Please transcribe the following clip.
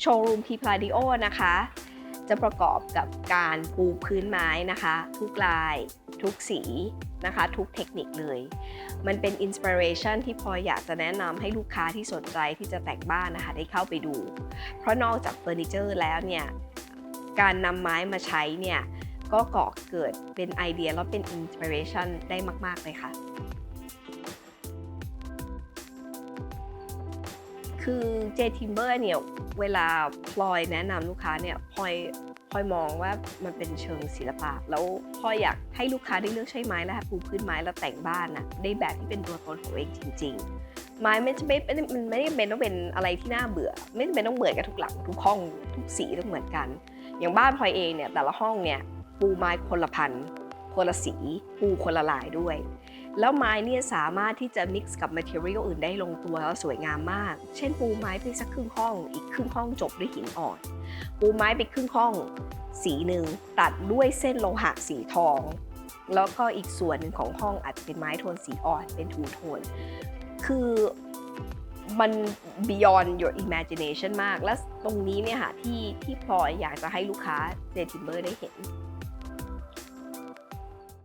โชว์รูมทีพลาดิโอนะคะ จะประกอบกับการปูพื้นไม้นะคะ ทุกลาย ทุกสีนะคะ ทุกเทคนิคเลย มันเป็นอินสปิเรชันที่พลอยอยากจะแนะนำให้ลูกค้าที่สนใจที่จะแต่งบ้านนะคะ ได้เข้าไปดู เพราะนอกจากเฟอร์นิเจอร์แล้วเนี่ย การนำไม้มาใช้เนี่ย ก็ก่อเกิดเป็นไอเดียแล้วเป็นอินสปิเรชันได้มาก ๆ เลยค่ะ คือ J Timber เนี่ยเวลาพลอยแนะนำลูกค้าเนี่ยพลอยพลอยมองว่ามันเป็นเชิงศิลปะ แล้วพลอยอยากให้ลูกค้าได้เลือกใช้ไม้และปูพื้นไม้แล้วแต่งบ้านนะได้แบบที่เป็นตัวตนของเองจริง ๆ ไม้ไม่ไม่ไม่มันไม่ได้เป็นต้องเป็นอะไรที่น่าเบื่อ ไม่จำเป็นต้องเหมือนกันทุกหลังทุกห้องทุกสีต้องเหมือนกัน อย่างบ้านพลอยเองเนี่ยแต่ละห้องเนี่ยปูไม้คนละพันคนละสีปูคนละลายด้วย แล้วไม้เนี่ยสามารถที่จะ mix กับ material อื่นได้ลงตัวแล้วสวยงามมาก เช่น ปูไม้ไปสักครึ่งห้อง อีกครึ่งห้องจบด้วยหินอ่อน ปูไม้ไปครึ่งห้อง สีหนึ่งตัดด้วยเส้นโลหะสีทอง แล้วก็อีกส่วนหนึ่งของห้องอาจจะเป็นไม้โทนสีอ่อนเป็นทูโทน คือมัน beyond your imagination มาก และตรงนี้เนี่ยค่ะที่ที่พลอยอยากจะให้ลูกค้าเจทิมเบอร์ได้เห็น